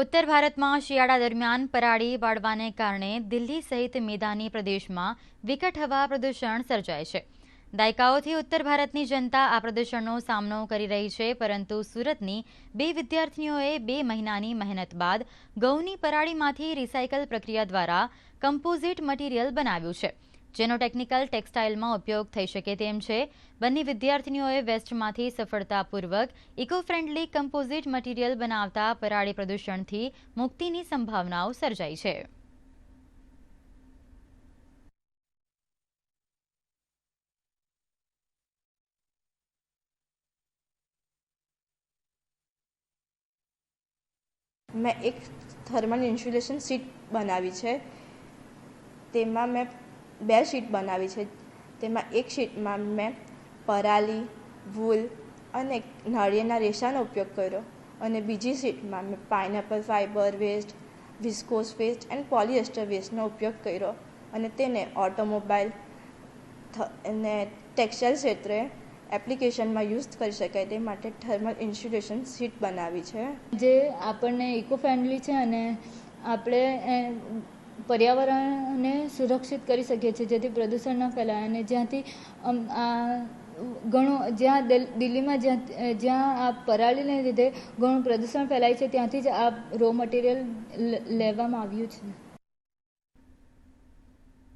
ઉત્તર ભારતમાં શિયાળા દરમિયાન પરાળી વાળવાને કારણે દિલ્હી સહિત મેદાની પ્રદેશમાં વિકટ હવા પ્રદૂષણ સર્જાય છે. દાયકાઓથી ઉત્તર ભારતની જનતા આ પ્રદૂષણનો સામનો કરી રહી છે, પરંતુ સુરતની બે વિદ્યાર્થીઓએ બે મહિનાની મહેનત બાદ ઘઉંની પરાળીમાંથી રિસાયકલ પ્રક્રિયા દ્વારા કમ્પોઝિટ મટીરિયલ બનાવ્યું છે. જેનો ટેકનિકલ ટેક્સટાઇલમાં ઉપયોગ થઈ શકે તેમ છે. બંને વિદ્યાર્થીનીઓએ વેસ્ટમાંથી સફળતાપૂર્વક ઇકો ફ્રેન્ડલી કમ્પોઝિટ મટીરિયલ બનાવતા પરાળી પ્રદૂષણથી મુક્તિની સંભાવનાઓ સર્જાઈ છે. મેં એક થર્મલ ઇન્સ્યુલેશન શીટ બનાવી છે. તેમાં મેં બે શીટ બનાવી છે. તેમાં એક શીટમાં મેં પરાલી, વૂલ અને નાળિયેરના રેસાનો ઉપયોગ કર્યો અને બીજી શીટમાં મેં pineapple fibre, waste, viscose waste and polyester વેસ્ટનો ઉપયોગ કર્યો અને તેને ઓટોમોબાઈલ અને ટેક્સટાઇલ ક્ષેત્રે એપ્લિકેશનમાં યુઝ કરી શકાય તે માટે થર્મલ ઇન્સ્યુલેશન શીટ બનાવી છે. જે આપણને ઇકો ફ્રેન્ડલી છે અને આપણે પર્યાવરણને સુરક્ષિત કરી શકીએ છીએ, જેથી પ્રદૂષણ ન ફેલાય. અને જ્યાંથી આ ઘણું, જ્યાં દિલ્હીમાં જ્યાં જ્યાં આ પરાળીને લીધે ઘણું પ્રદૂષણ ફેલાય છે, ત્યાંથી જ આ રો મટીરિયલ લેવામાં આવ્યું છે.